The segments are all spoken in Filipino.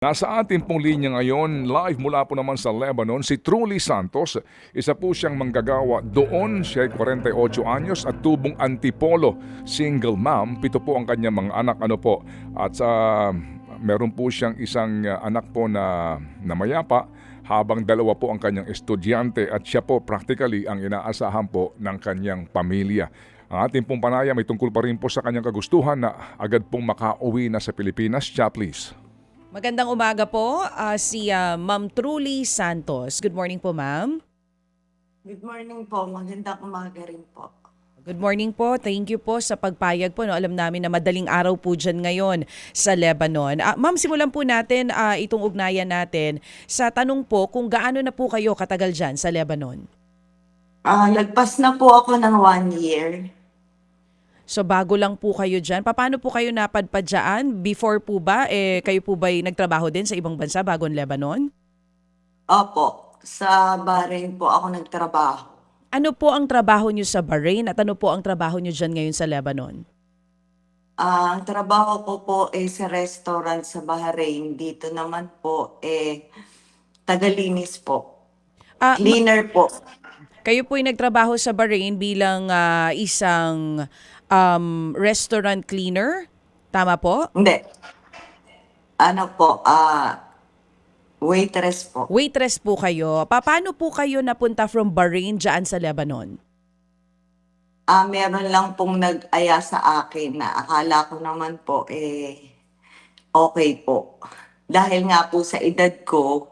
Nasa atin pong linya ngayon, live mula po naman sa Lebanon, si Truly Santos. Isa po siyang manggagawa doon. Siya ay 48 anyos at tubong antipolo. Single mom, pito po ang kanyang mga anak. Ano po? At sa meron po siyang isang uh, anak po na, na mayapa habang dalawa po ang kanyang estudyante at siya po practically ang inaasahan po ng kanyang pamilya. Ang ating pong panayam ay tungkol pa rin po sa kanyang kagustuhan na agad pong makauwi na sa Pilipinas. Siya please. Magandang umaga po, ah, si ah, Ma'am Truly Santos. Good morning po, Ma'am. Good morning po. Magandang umaga rin po. Good morning po. Thank you po sa pagpayag po. No? Alam namin na madaling araw po dyan ngayon sa Lebanon. Ah, Ma'am, simulan po natin ah, itong ugnayan natin sa tanong po kung gaano na po kayo katagal dyan sa Lebanon. Ah, lagpas na po ako ng one year. So bago lang po kayo dyan. Paano po kayo napadpad dyan? Before po ba, eh, kayo po ba'y nagtrabaho din sa ibang bansa bago ang Lebanon? Opo, sa Bahrain po ako nagtrabaho. Ano po ang trabaho nyo sa Bahrain at ano po ang trabaho nyo dyan ngayon sa Lebanon? Ah, ang trabaho ko po ay sa restaurant sa Bahrain. Dito naman po eh tagalinis po. Ah, Cleaner po. Kayo po ay nagtrabaho sa Bahrain bilang ah, isang um, restaurant cleaner. Tama po? Hindi. Ano po, ah waitress po. Waitress po kayo. Pa- Paano po kayo napunta from Bahrain dyan sa Lebanon? Ah, meron lang pong nag-aya sa akin na akala ko naman po eh okay po. Dahil nga po sa edad ko,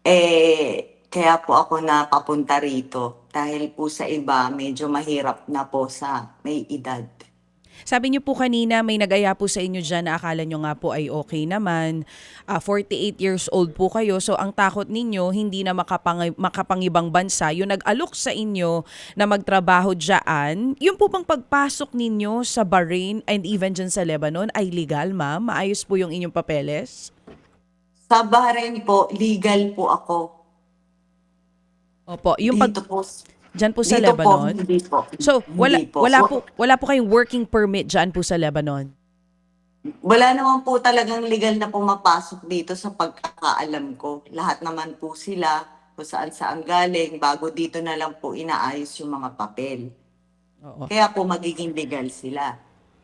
eh kaya po ako napapunta rito. Dahil po sa iba, medyo mahirap na po sa may edad. Sabi niyo po kanina may nag-aya po sa inyo dyan na akala nyo nga po ay okay naman. Ah, 48 years old po kayo. So ang takot ninyo hindi na makapang, makapangibang bansa. Yung nag-alok sa inyo na magtrabaho dyan, yung po bang pagpasok ninyo sa Bahrain and even dyan sa Lebanon ay legal ma'am? Maayos po yung inyong papeles? Sa Bahrain po, legal po ako. Opo, yung pag dito po. dyan po sa dito po, Lebanon. hindi po. So, wala Hindi po. wala po wala po kayong working permit dyan po sa Lebanon. Wala naman po talagang legal na pumapasok dito sa pagkakaalam ko. Lahat naman po sila kung saan saan galing bago dito na lang po inaayos yung mga papel. Oo. Kaya po magiging legal sila.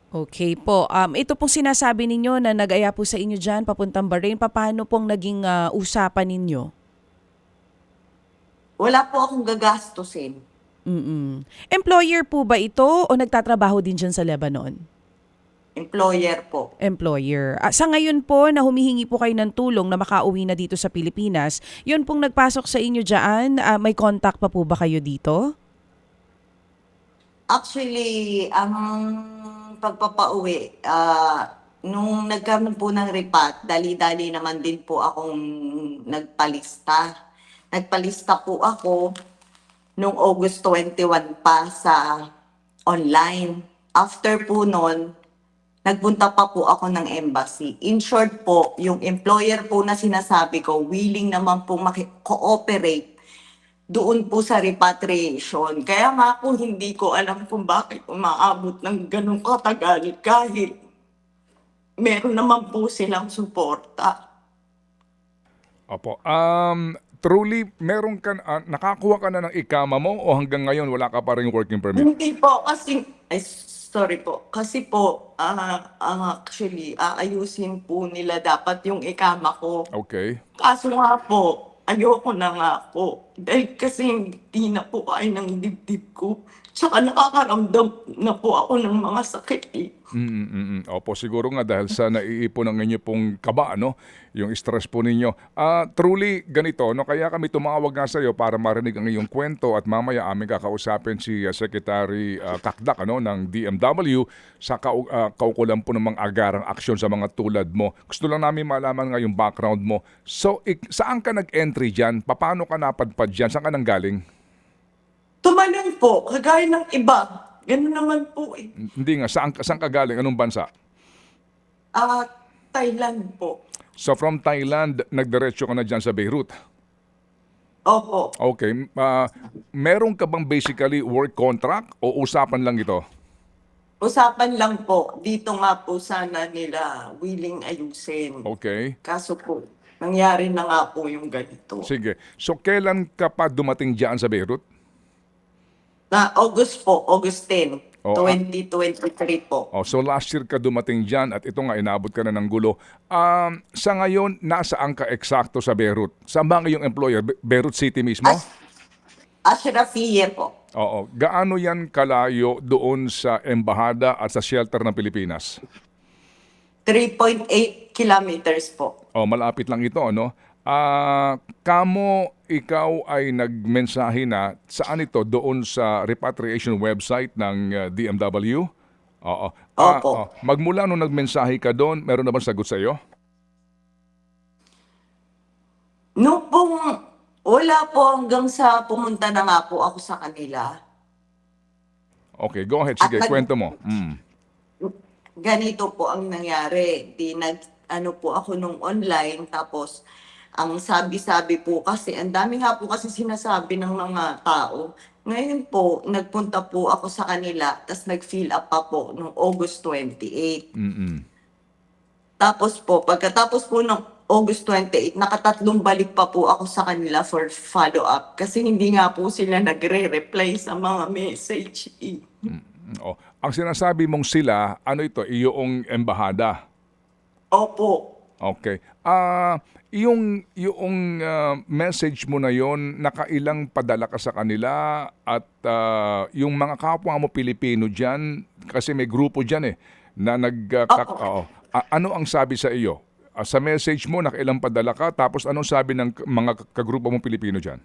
Okay po. Um, ito pong sinasabi ninyo na nag-aya po sa inyo dyan, papuntang Bahrain. Paano pong naging ah, usapan ninyo? Wala po akong gagastusin. Mm-mm. Employer po ba ito o nagtatrabaho din dyan sa Lebanon? Employer po. Employer. Ah, sa ngayon po na humihingi po kayo ng tulong na makauwi na dito sa Pilipinas, yun pong nagpasok sa inyo dyan, ah, may contact pa po ba kayo dito? Actually, ang pagpapauwi, ah, nung nagkaroon po ng repat, dali-dali naman din po akong nagpalista. Nagpalista po ako nung August 21 pa sa online. After po nun, nagpunta pa po ako ng embassy. In short po, yung employer po na sinasabi ko, willing naman po maki-cooperate doon po sa repatriation. Kaya nga po hindi ko alam kung bakit umaabot ng ganong katagal kahit meron naman po silang suporta. Opo. Um, truly, meron ka, ah, nakakuha ka na ng ikama mo o hanggang ngayon wala ka pa rin working permit? Hindi po kasi, ay sorry po, kasi po ah, ah, actually aayusin po nila dapat yung ikama ko. Okay. Kaso nga po, ayoko na nga po. Dahil kasi hindi na po kaya ng dibdib ko. Tsaka nakakaramdam na po ako ng mga sakit eh. Mm, mm, mm, mm. Opo, siguro nga dahil sa naiipon ng inyo pong kaba, no? Yung stress po ninyo. Ah, truly, ganito, no? Kaya kami tumawag nga sa iyo para marinig ang iyong kwento at mamaya aming kakausapin si ah, Secretary ah, Kakdak, ano, ng DMW sa kau ah, kaukulan po ng mga agarang aksyon sa mga tulad mo. Gusto lang namin malaman nga yung background mo. So, ik- saan ka nag-entry dyan? Paano ka napadpad dyan? Saan ka nanggaling? Tumalon po, kagaya ng iba. Ganun naman po eh. Hindi nga, saan, saan ka galing? Anong bansa? Ah, Thailand po. So from Thailand, nagdiretso ka na dyan sa Beirut. Opo. Okay. ah, meron ka bang basically work contract o usapan lang ito? Usapan lang po, dito nga po sana nila willing ayusin. Okay. Kaso po, nangyari na nga po yung ganito. Sige. So, kailan ka pa dumating dyan sa Beirut? Na August po, August 10, Oh, ah. 2023 po. Oh, so last year ka dumating dyan at ito nga inabot ka na ng gulo. Um, sa ngayon, nasaan ka eksakto sa Beirut? Saan ba ang iyong employer? Be- Beirut City mismo? As- Ashrafie po. Oo. Gaano yan kalayo doon sa embahada at sa shelter ng Pilipinas? 3.8 kilometers po. Oh, malapit lang ito, ano? Ah, kamo ikaw ay nagmensahe na saan ito doon sa repatriation website ng uh, DMW? Oo. Ah, Opo. oh. Magmula nung nagmensahe ka doon, meron na bang sagot sa iyo? Nung pong, wala po hanggang sa pumunta na nga po ako sa kanila. Okay, go ahead. Sige, At nag- kwento mo. Mm. ganito po ang nangyari. Di nag, ano po ako nung online, tapos ang sabi-sabi po kasi, ang dami nga po kasi sinasabi ng mga tao. Ngayon po, nagpunta po ako sa kanila, tapos nag-fill up pa po nung August 28. Mm-mm. Tapos po, pagkatapos po ng August 28, nakatatlong balik pa po ako sa kanila for follow-up kasi hindi nga po sila nagre-reply sa mga message. eh. Oh. Ang sinasabi mong sila, ano ito, iyong embahada. Opo. Okay. Ah, yung yung ah, message mo na yon, nakailang padala ka sa kanila at ah, yung mga kapwa mo Pilipino diyan kasi may grupo diyan eh na nag kak- Opo. oo. A- ano ang sabi sa iyo? Ah, sa message mo nakailang padala ka tapos anong sabi ng mga kagrupo mong Pilipino diyan?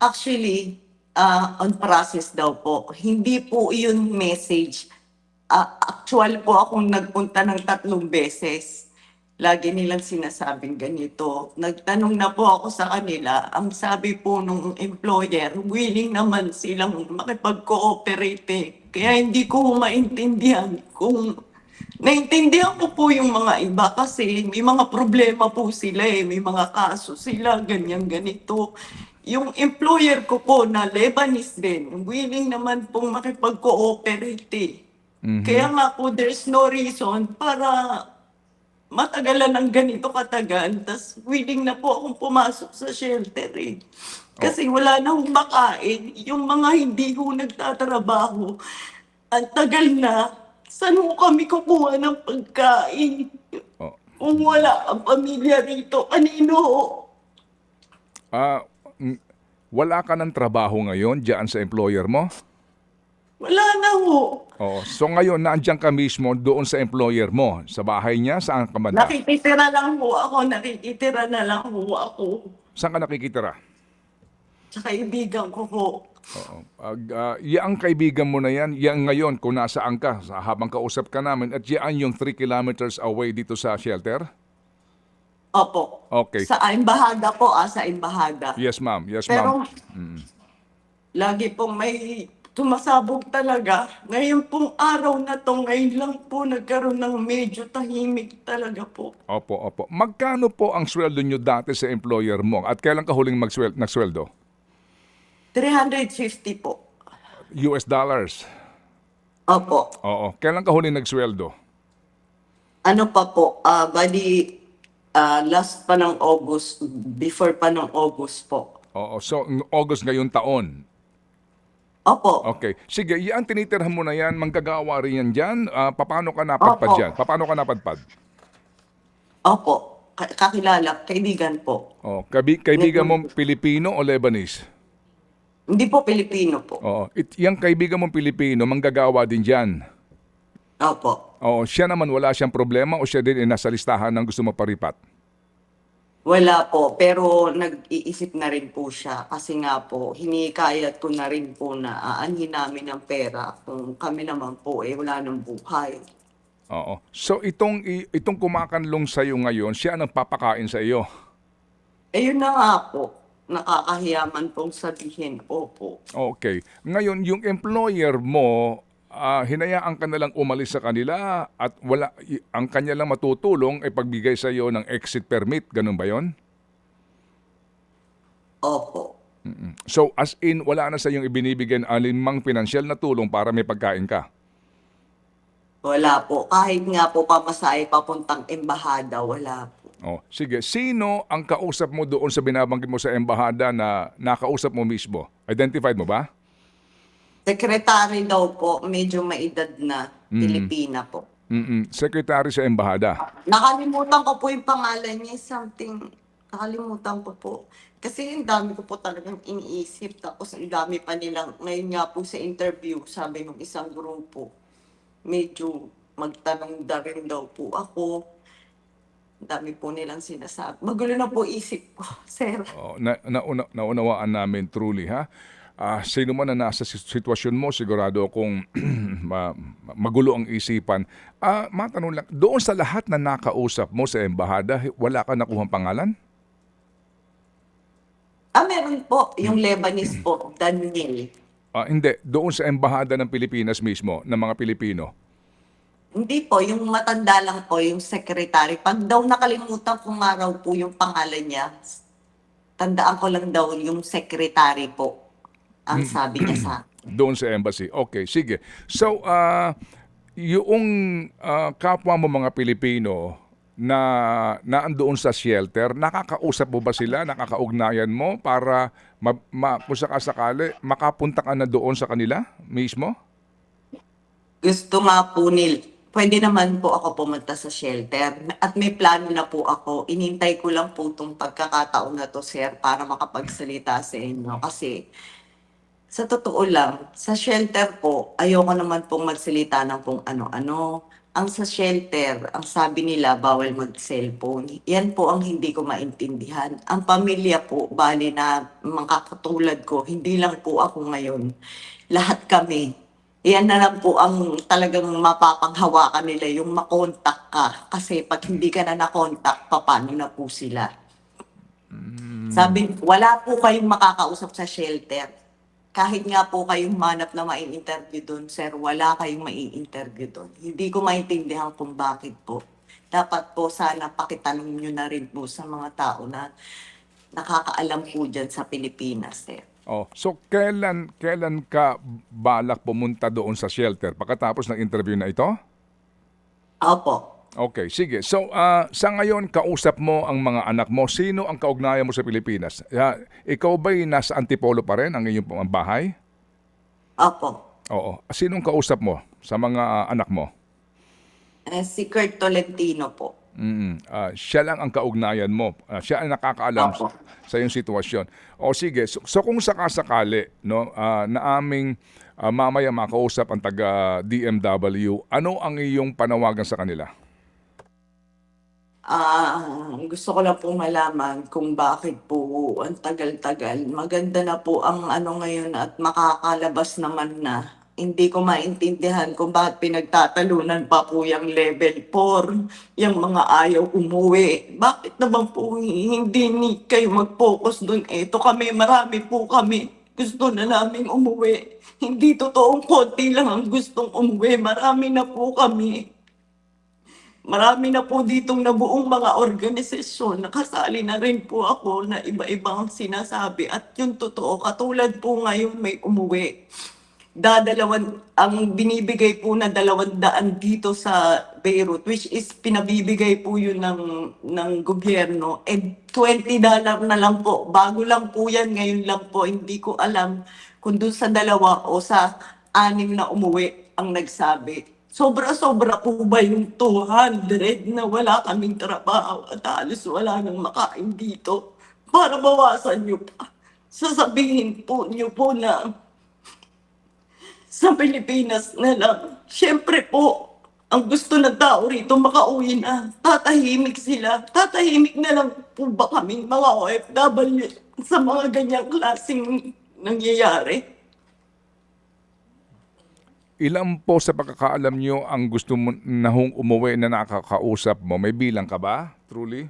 Actually, ah, on process daw po. Hindi po yun message. Ah, actual po akong nagpunta ng tatlong beses. Lagi nilang sinasabing ganito. Nagtanong na po ako sa kanila. Ang sabi po nung employer, willing naman silang makipag-cooperate. eh. Kaya hindi ko maintindihan kung Naintindihan ko po yung mga iba kasi may mga problema po sila eh. May mga kaso sila, ganyan, ganito. Yung employer ko po na Lebanese din, willing naman pong makipag-cooperate eh. Kaya nga po, there's no reason para matagalan ng ganito katagal. Tapos willing na po akong pumasok sa shelter eh. Kasi wala na hong makain. Yung mga hindi ho nagtatrabaho, ang tagal na, saan ho kami kukuha ng pagkain? Oh. Kung wala ang pamilya rito, kanino? Ah, mm, wala ka ng trabaho ngayon diyan sa employer mo? Wala na ho. Oo. So ngayon nandiyan ka mismo doon sa employer mo, sa bahay niya, saan ka banda? Nakikitira lang ho ako, nakikitira na lang ho ako. Saan ka nakikitira? Sa kaibigan ko ho. Oo. Ag, ah, yaang kaibigan mo na yan, yan ngayon kung nasaan ka, sa, habang kausap ka namin, at yan yung 3 kilometers away dito sa shelter? Opo. Okay. Sa embahada po, ah, sa embahada. Yes, ma'am. Yes, Pero, ma'am. lagi pong may tumasabog talaga. Ngayon pong araw na to, ngayon lang po nagkaroon ng medyo tahimik talaga po. Opo, opo. Magkano po ang sweldo nyo dati sa employer mo? At kailan ka huling magswel- nagsweldo? 350 po. US dollars. Opo. Oo. Kailan ka huling nagsweldo? Ano pa po, ah bali, ah, last pa ng August, before pa ng August po. Oo. So, ng August ngayon taon. Opo. Okay. Sige, yan tinitirhan mo na yan. Manggagawa rin yan dyan. Ah, paano ka napadpad Opo. dyan? Paano ka napadpad? Opo. Ka- kakilala, kaibigan po. Oh, kabi- kaibigan mo Pilipino o Lebanese? Hindi po Pilipino po. Oo. It, yung kaibigan mong Pilipino, manggagawa din dyan. Opo. Oo. Siya naman wala siyang problema o siya din ay nasa listahan ng gusto magparipat? Wala po, pero nag-iisip na rin po siya kasi nga po, hinikayat ko na rin po na aanhin namin ng pera kung kami naman po eh wala ng buhay. Oo. So itong itong kumakanlong sa iyo ngayon, siya ang papakain sa iyo. Eh yun na nga po, nakakahiyaman pong sabihin, opo. Okay. Ngayon yung employer mo ah, hinayaan ka na lang umalis sa kanila at wala ang kanya lang matutulong ay pagbigay sa iyo ng exit permit, ganun ba 'yon? Opo. So as in wala na sa iyong ibinibigay na alinmang pinansyal na tulong para may pagkain ka. Wala po. Kahit nga po pamasahe papuntang embahada, wala po. Oh, sige, sino ang kausap mo doon sa binabanggit mo sa embahada na nakausap mo mismo? Identified mo ba? Secretary daw po, medyo maedad na, Pilipina po. Mm Secretary sa embahada. Nakalimutan ko po yung pangalan niya, something, nakalimutan ko po. Kasi ang dami ko po talagang iniisip, tapos ang dami pa nilang, ngayon nga po sa interview, sabi ng isang grupo, medyo magtanong da rin daw po ako. Ang dami po nilang sinasabi. Magulo na po isip ko, sir. Oh, na, nauna, naunawaan namin truly ha. Ah, sino man na nasa sit- sitwasyon mo, sigurado akong ma- magulo ang isipan. Ah, matanong lang, doon sa lahat na nakausap mo sa embahada, wala ka nakuhang pangalan? Ah, meron po, yung Lebanese po, Daniel. Ah, hindi, doon sa embahada ng Pilipinas mismo, ng mga Pilipino. Hindi po, yung matanda lang po, yung secretary. Pag daw nakalimutan ko nga raw po yung pangalan niya, tandaan ko lang daw yung secretary po. Ang sabi niya sa. Doon sa embassy. Okay, sige. So, ah yung ah, kapwa mo mga Pilipino na naandoon sa shelter, nakakausap mo ba sila? Nakakaugnayan mo para ma, ma, kung sakasakali, makapunta ka na doon sa kanila mismo? Gusto nga po nil, pwede naman po ako pumunta sa shelter. At may plano na po ako. Inintay ko lang po itong pagkakataon na to, sir, para makapagsalita sa inyo. Kasi sa totoo lang, sa shelter po, ayoko naman pong magsalita ng kung ano-ano. Ang sa shelter, ang sabi nila, bawal mag-cellphone. Yan po ang hindi ko maintindihan. Ang pamilya po, bali na mga katulad ko, hindi lang po ako ngayon. Lahat kami. Yan na lang po ang talagang mapapanghawakan nila, yung makontak ka. Kasi pag hindi ka na nakontak, paano na po sila? Sabi, wala po kayong makakausap sa shelter. Kahit nga po kayong manap na mai-interview doon, sir, wala kayong mai-interview doon. Hindi ko maintindihan kung bakit po. Dapat po sana pakitanong nyo na rin po sa mga tao na nakakaalam po dyan sa Pilipinas, sir. Oh, so kailan kailan ka balak pumunta doon sa shelter pagkatapos ng interview na ito? Opo. Okay, sige. So, ah, sa ngayon, kausap mo ang mga anak mo. Sino ang kaugnayan mo sa Pilipinas? Ah, ikaw ba'y nasa Antipolo pa rin, ang iyong bahay? Opo. Oo. Sinong kausap mo sa mga ah, anak mo? Eh, si Kurt Tolentino po. Mm, ah, siya lang ang kaugnayan mo. Ah, siya ang nakakaalam Opo. sa iyong sitwasyon. O sige, so, so kung sakasakali no, ah, na aming ah, mamaya makausap ang taga DMW, ano ang iyong panawagan sa kanila? Ah, gusto ko lang po malaman kung bakit po ang tagal-tagal. Maganda na po ang ano ngayon at makakalabas naman na. Hindi ko maintindihan kung bakit pinagtatalunan pa po yung level 4, yung mga ayaw umuwi. Bakit naman po hindi ni kayo mag-focus dun? Eto kami, marami po kami. Gusto na namin umuwi. Hindi totoong konti lang ang gustong umuwi. Marami na po kami. Marami na po ditong nabuong mga organisasyon. Nakasali na rin po ako na iba-ibang sinasabi. At yung totoo, katulad po ngayon may umuwi. Dadalawan, ang binibigay po na dalawang daan dito sa Beirut, which is pinabibigay po yun ng, ng gobyerno, eh 20 dollar na lang po. Bago lang po yan, ngayon lang po. Hindi ko alam kung doon sa dalawa o sa anim na umuwi ang nagsabi. Sobra-sobra po ba yung 200 na wala kaming trabaho at halos wala nang makain dito? Para bawasan nyo pa. Sasabihin po nyo po na sa Pilipinas na lang. Siyempre po, ang gusto ng tao rito makauwi na. Tatahimik sila. Tatahimik na lang po ba kaming mga OFW sa mga ganyang klaseng nangyayari? Ilan po sa pagkakaalam nyo ang gusto mo na hong umuwi na nakakausap mo? May bilang ka ba, truly?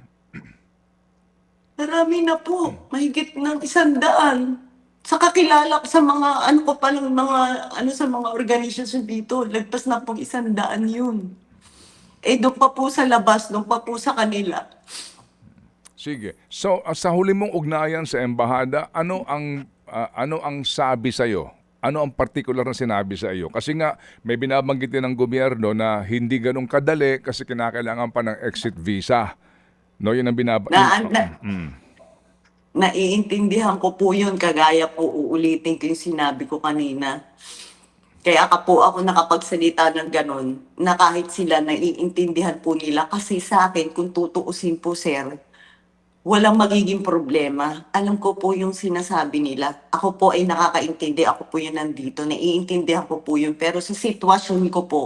Marami na po. Mahigit ng isang daan. Sa kakilala ko sa mga, ano ko pa lang, mga, ano sa mga organisasyon dito, lagpas na pong isang daan yun. Eh, doon pa po sa labas, doon pa po sa kanila. Sige. So, ah, sa huli mong ugnayan sa embahada, ano ang ah, ano ang sabi sa iyo ano ang particular na sinabi sa iyo? Kasi nga, may binabanggit din ng gobyerno na hindi ganun kadali kasi kinakailangan pa ng exit visa. No, yun ang binaba... Na, na, Mm. naiintindihan ko po yun, kagaya po uulitin ko yung sinabi ko kanina. Kaya ka po ako nakapagsalita ng ganun, na kahit sila naiintindihan po nila. Kasi sa akin, kung tutuusin po, sir, walang magiging problema. Alam ko po yung sinasabi nila. Ako po ay nakakaintindi. Ako po yung nandito. Naiintindihan ko po yun. Pero sa sitwasyon ko po,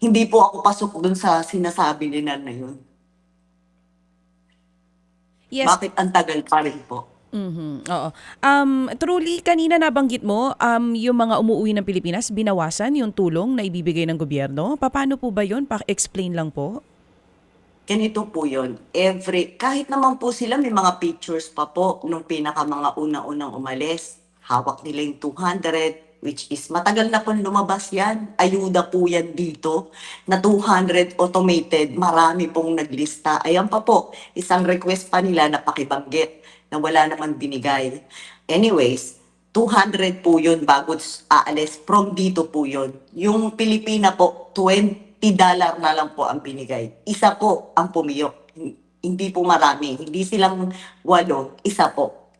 hindi po ako pasok dun sa sinasabi nila na yun. Yes. Bakit ang tagal pa rin po? Mhm, oo. Um, truly, kanina nabanggit mo, um, yung mga umuwi ng Pilipinas, binawasan yung tulong na ibibigay ng gobyerno. Paano po ba yun? Pa-explain lang po. Ganito po yun. Every, kahit naman po sila may mga pictures pa po nung pinaka mga una-unang umalis. Hawak nila yung 200, which is matagal na po lumabas yan. Ayuda po yan dito na 200 automated. Marami pong naglista. Ayan pa po, isang request pa nila na pakibanggit na wala naman binigay. Anyways, 200 po yun bago aalis. From dito po yun. Yung Pilipina po, 20 dollar na lang po ang binigay. Isa po ang pumiyok. Hindi po marami. Hindi silang walo. Isa po.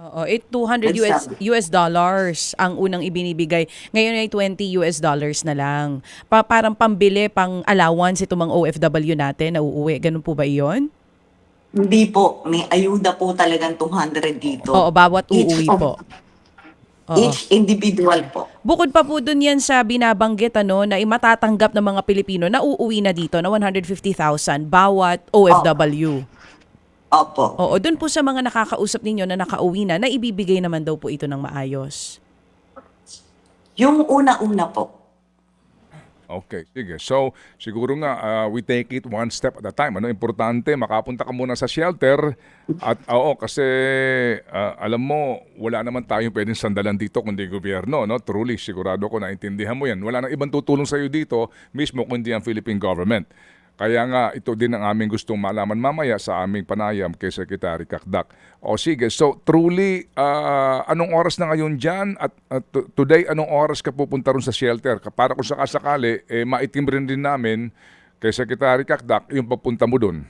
Oo, it 200 US. US dollars ang unang ibinibigay. Ngayon ay 20 US dollars na lang. Pa, parang pambili, pang allowance itong mga OFW natin na uuwi. Ganun po ba iyon? Hindi po. May ayuda po talagang 200 dito. Oo, bawat Each uuwi of- po. Oo. Each individual po. Bukod pa po dun yan sa binabanggit ano, na matatanggap ng mga Pilipino na uuwi na dito na 150,000 bawat OFW. Opo. Oo, dun po sa mga nakakausap ninyo na nakauwi na, na ibibigay naman daw po ito ng maayos. Yung una-una po. Okay, sige. So, siguro nga, uh, we take it one step at a time. Ano, importante, makapunta ka muna sa shelter. At oo, kasi uh, alam mo, wala naman tayong pwedeng sandalan dito kundi gobyerno. No? Truly, sigurado ko naintindihan mo yan. Wala nang ibang tutulong sa iyo dito, mismo kundi ang Philippine government. Kaya nga, ito din ang aming gustong malaman mamaya sa aming panayam kay Secretary Kakdak. O sige, so truly, ah, anong oras na ngayon dyan? At, to- today, anong oras ka pupunta ron sa shelter? Para kung sakasakali, eh, maitim rin din namin kay Secretary Kakdak yung papunta mo dun.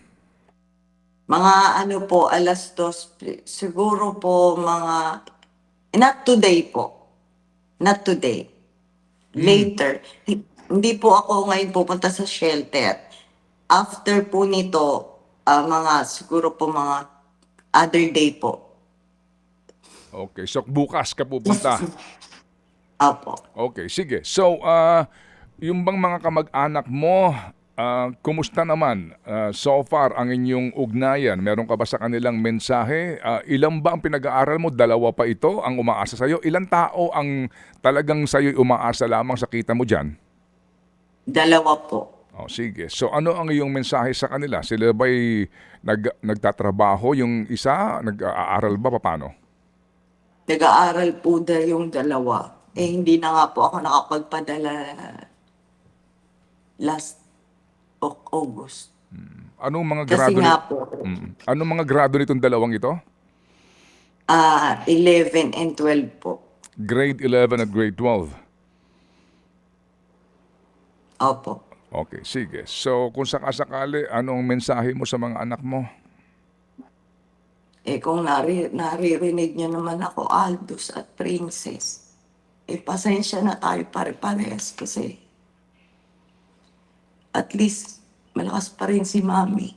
Mga ano po, alas dos, siguro po mga, not today po. Not today. Later. Hindi po ako ngayon pupunta sa shelter. After po nito, ah, mga, siguro po mga other day po. Okay, so bukas ka pupunta. Apo. Okay, sige. So, ah, yung bang mga kamag-anak mo, ah, kumusta naman ah, so far ang inyong ugnayan? Meron ka ba sa kanilang mensahe? Ah, ilan ba ang pinag-aaral mo? Dalawa pa ito ang umaasa sa'yo? Ilan tao ang talagang sa'yo umaasa lamang sa kita mo dyan? Dalawa po. Oh, sige. So ano ang iyong mensahe sa kanila? Sila ba'y nag, nagtatrabaho yung isa? Nag-aaral ba? Paano? Nag-aaral po dahil yung dalawa. Eh, hindi na nga po ako nakapagpadala last Au- August. Anong mga Kasi grado? nga po, Mm. Anong mga grado nitong dalawang ito? ah 11 and 12 po. Grade 11 at grade 12. Opo. Okay, sige. So, kung sakasakali, anong mensahe mo sa mga anak mo? Eh kung nari, naririnig niyo naman ako, Aldous at Princess, eh pasensya na tayo pare-parehas kasi at least malakas pa rin si Mami.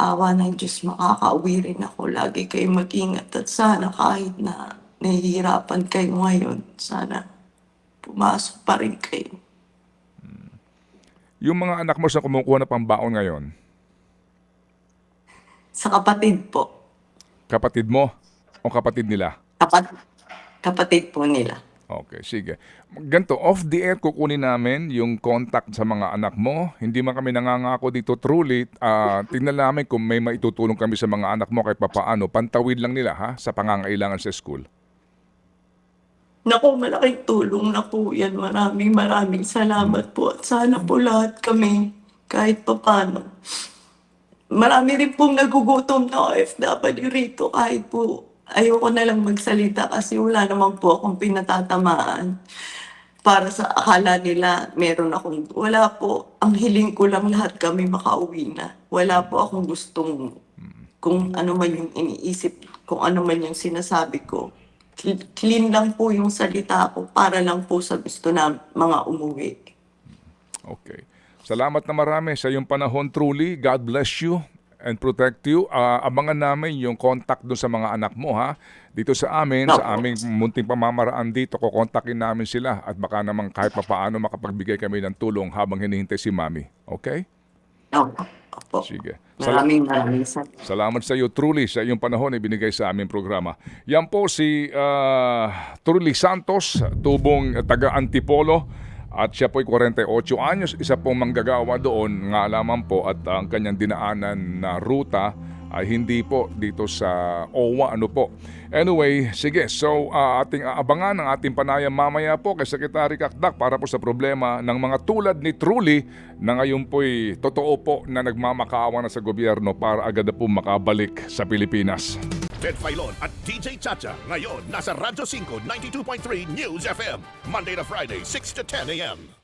Awa ng Diyos, makakauwi rin ako. Lagi kayo mag-ingat at sana kahit na nahihirapan kayo ngayon, sana pumasok pa rin kayo. Yung mga anak mo sa kumukuha na pambaon ngayon, Sa kapatid po, kapatid mo o kapatid nila? kapat, kapatid po nila. Okay, sige. Ganto, off the air kukunin namin yung contact sa mga anak mo. Hindi man kami nangangako dito truly. Ah, tingnan namin kung may maitutulong kami sa mga anak mo kahit papaano. Pantawid lang nila ha sa pangangailangan sa school. Naku, malaking tulong na po yan. Maraming maraming salamat po. At sana po lahat kami, kahit papano. Marami rin pong nagugutom na OFW rito kahit po ayoko na lang magsalita kasi wala naman po akong pinatatamaan. Para sa akala nila, meron akong, wala po, ang hiling ko lang lahat kami makauwi na. Wala po akong gustong, kung ano man yung iniisip, kung ano man yung sinasabi ko. Cl- Clean lang po yung salita ko para lang po sa gusto na mga umuwi. Okay. Salamat na marami sa iyong panahon truly. God bless you and protect you. Ah, abangan namin yung contact doon sa mga anak mo ha. Dito sa amin, sa Opo. aming munting pamamaraan dito, kukontakin namin sila at baka naman kahit papaano makapagbigay kami ng tulong habang hinihintay si Mami. Okay? Opo. Opo. Sige. Sal- Maraming maraming salamat. Salamat sa iyo truly sa iyong panahon na ibinigay sa aming programa. Yan po si ah, Truly Santos, tubong taga Antipolo at siya po'y 48 anyos, isa pong manggagawa doon nga lamang po at ang kanyang dinaanan na ruta ay hindi po dito sa OWA ano po. Anyway, sige, so ah, ating aabangan ang ating panayam mamaya po kay Secretary Kakdak para po sa problema ng mga tulad ni Truly na ngayon po'y totoo po na nagmamakaawa na sa gobyerno para agad na po makabalik sa Pilipinas. Ted Filon at DJ Chacha. Ngayon, nasa Radyo 5, 92.3 News FM. Monday to Friday, 6 to 10 a.m.